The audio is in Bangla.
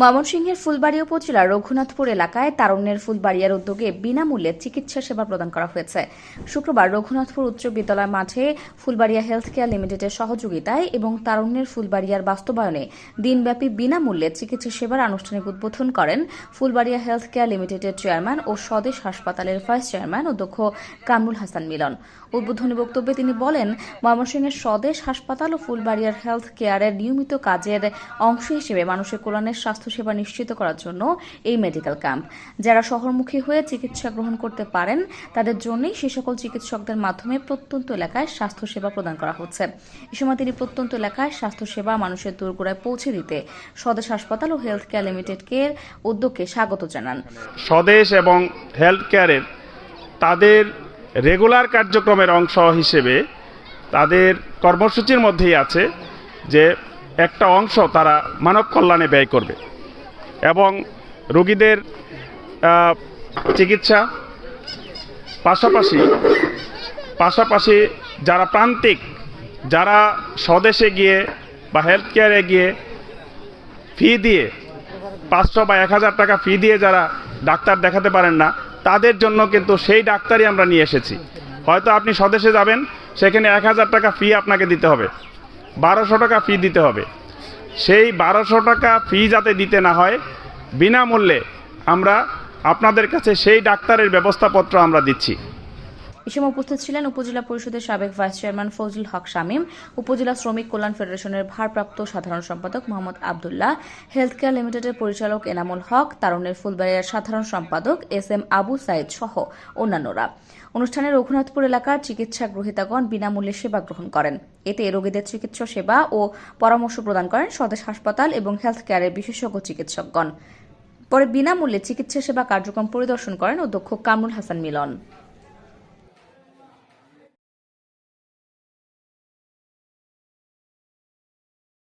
ময়মনসিংহের ফুলবাড়ি উপজেলার রঘুনাথপুর এলাকায় তারুণ্যের ফুলবাড়িয়ার উদ্যোগে বিনামূল্যে চিকিৎসা সেবা প্রদান করা হয়েছে। শুক্রবার রঘুনাথপুর উচ্চ বিদ্যালয় মাঠে ফুলবাড়িয়া হেলথ কেয়ার লিমিটেডের সহযোগিতায় এবং তারুণ্যের ফুলবাড়িয়ার বাস্তবায়নে দিনব্যাপী বিনামূল্যে চিকিৎসা সেবার আনুষ্ঠানিক উদ্বোধন করেন ফুলবাড়িয়া হেলথ কেয়ার লিমিটেডের চেয়ারম্যান ও স্বদেশ হাসপাতালের ভাইস চেয়ারম্যান অধ্যক্ষ কামরুল হাসান মিলন। উদ্বোধনী বক্তব্যে তিনি বলেন, ময়মনসিংহের স্বদেশ হাসপাতাল ও ফুলবাড়িয়ার হেলথ কেয়ারের নিয়মিত কাজের অংশ হিসেবে মানুষের কল্যাণের স্বাস্থ্যসেবা নিশ্চিত করার জন্য এই মেডিকেল ক্যাম্প যারা শহরমুখী হয়ে চিকিৎসা গ্রহণ করতে পারেন, তাদের জন্যই সে সকল চিকিৎসকদের মাধ্যমে প্রত্যন্ত এলাকায় স্বাস্থ্যসেবা প্রদান করা হচ্ছে। এ সময় তিনি প্রত্যন্ত এলাকায় স্বাস্থ্যসেবা মানুষের দোরগোড়ায় পৌঁছে দিতে স্বদেশ হাসপাতাল ও হেলথ কেয়ার লিমিটেডকে উদ্যোগকে স্বাগত জানান। স্বদেশ এবং হেলথ কেয়ারের তাদের রেগুলার কার্যক্রমের অংশ হিসেবে তাদের কর্মসূচির মধ্যেই আছে যে একটা অংশ তারা মানব কল্যাণে ব্যয় করবে। এবং রোগীদের চিকিৎসা পাশাপাশি পাশাপাশি যারা প্রান্তিক, যারা স্বদেশে গিয়ে বা হেলথ কেয়ারে গিয়ে ফি দিয়ে, পাঁচশো বা এক হাজার টাকা ফি দিয়ে যারা ডাক্তার দেখাতে পারেন না, তাদের জন্য কিন্তু সেই ডাক্তারই আমরা নিয়ে এসেছি। হয়তো আপনি স্বদেশে যাবেন, সেখানে এক হাজার টাকা ফি আপনাকে দিতে হবে। বারোশো টাকা ফি দিতে হবে। সেই বারোশো টাকা ফি যাতে দিতে না হয়, বিনামূল্যে আমরা আপনাদের কাছে সেই ডাক্তারের ব্যবস্থাপত্র আমরা দিচ্ছি। এ সময় উপস্থিত ছিলেন উপজেলা পরিষদের সাবেক ভাইস চেয়ারম্যান ফজল হক শামীম, উপজেলা শ্রমিক কল্যাণ ফেডারেশনের ভারপ্রাপ্ত সাধারণ সম্পাদক মোহাম্মদ আবদুল্লাহ হেলথ কেয়ার লিমিটেডের পরিচালক এনামুল হক তারুণের ফুলবাড়িয়ার সাধারণ সম্পাদক এস এম আবু সাইদ সহ অন্যান্যরা। অনুষ্ঠানে রঘুনাথপুর এলাকার চিকিৎসা গ্রহীতাগণ বিনামূল্যে সেবা গ্রহণ করেন। এতে রোগীদের চিকিৎসা সেবা ও পরামর্শ প্রদান করেন স্বদেশ হাসপাতাল এবং হেলথ কেয়ারের বিশেষজ্ঞ চিকিৎসকগণ। পরে বিনামূল্যে চিকিৎসা সেবা কার্যক্রম পরিদর্শন করেন অধ্যক্ষ কামরুল হাসান মিলন।